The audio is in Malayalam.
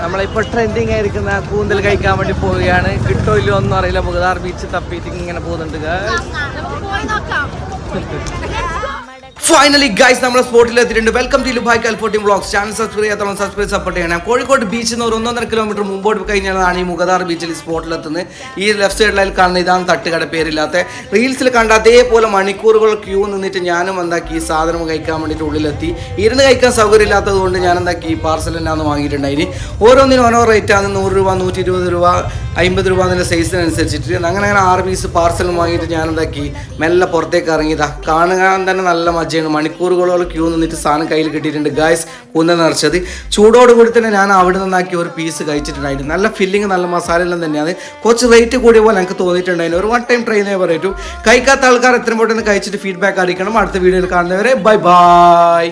നമ്മളിപ്പോൾ ട്രെൻഡിങ് ആയിരിക്കുന്ന കൂന്തൽ കഴിക്കാൻ വേണ്ടി പോവുകയാണ്. കിട്ടോ ഇല്ലയോ ഒന്നും അറിയില്ല മുഖദാർ ബീച്ച് തപ്പിയിട്ട് ഇങ്ങനെ പോകുന്നുണ്ട് ഫൈനലി ഗൈസ് നമ്മുടെ സ്പോട്ടിൽ എത്തിയിട്ടുണ്ട്. വെൽക്കം ടു ലുബായ് കൽഫോർട്ടി ബ്ലോഗ്സ് ചാനൽ സബ്സ്ക്രൈബ് ചെയ്യാത്തവർ സബ്സ്ക്രൈബ് സപ്പോർട്ട് ചെയ്യണം. കോഴിക്കോട് ബീച്ചിൽ നിന്ന് ഒരു ഒന്നൊന്നര കിലോമീറ്റർ മുമ്പോട്ട് കഴിഞ്ഞാലാണ് ഈ മുഖദാർ ബീച്ചിൽ സ്പോട്ടിലെത്തുന്നത് ഈ ലെഫ്റ്റ് സൈഡിലായി കാണുന്ന ഇതാണ് തട്ടുകട പേരില്ലാത്ത. റീൽസിൽ കണ്ട അതേപോലെ മണിക്കൂറുകൾ ക്യൂ നിന്നിട്ട് ഞാനും എന്താക്കി ഈ സാധനം കഴിക്കാൻ വേണ്ടിയിട്ട് ഉള്ളിലെത്തി. ഇരുന്ന് കഴിക്കാൻ സൗകര്യമില്ലാത്തത് കൊണ്ട് ഞാൻ എന്താക്കി ഈ പാർസൽ എന്നാന്ന് വാങ്ങിയിട്ടുണ്ടായിന് ഓരോന്നിനും ഓരോ റേറ്റാണ് നൂറ് രൂപ നൂറ്റി ഇരുപത് രൂപ അമ്പത് രൂപ എന്നുള്ള സൈസിനനുസരിച്ചിട്ട് അങ്ങനെ അങ്ങനെ ആറ് പീസ് പാർസൽ വാങ്ങിയിട്ട് ഞാൻ എന്താക്കി മെല്ലെ പുറത്തേക്ക് ഇറങ്ങിയതാണ് കാണാൻ തന്നെ നല്ല മജയാണ് മണിക്കൂറുകളോളം ക്യൂ നിന്നിട്ട് സാധനം കയ്യിൽ കിട്ടിയിട്ടുണ്ട്. ഗായ്സ് കുന്ന നിറച്ചത്. ചൂടോട് കൂടി തന്നെ ഞാൻ അവിടെ നിന്നാക്കി ഒരു പീസ് കഴിച്ചിട്ടുണ്ടായിരുന്നു. നല്ല ഫില്ലിങ് നല്ല മസാല എല്ലാം തന്നെയാണ്. കുറച്ച് റേറ്റ് കൂടിയ പോലെ എനിക്ക് തോന്നിയിട്ടുണ്ടായിരുന്നു. ഒരു വൺ ടൈം ട്രൈ ചെയ്യാൻ പറയട്ടു കഴിക്കാത്ത ആൾക്കാർ എത്രയും പെട്ടെന്ന് കഴിച്ചിട്ട് ഫീഡ്ബാക്ക് അറിയിക്കണം. അടുത്ത വീഡിയോയിൽ കാണുന്നവരെ ബൈ ബൈ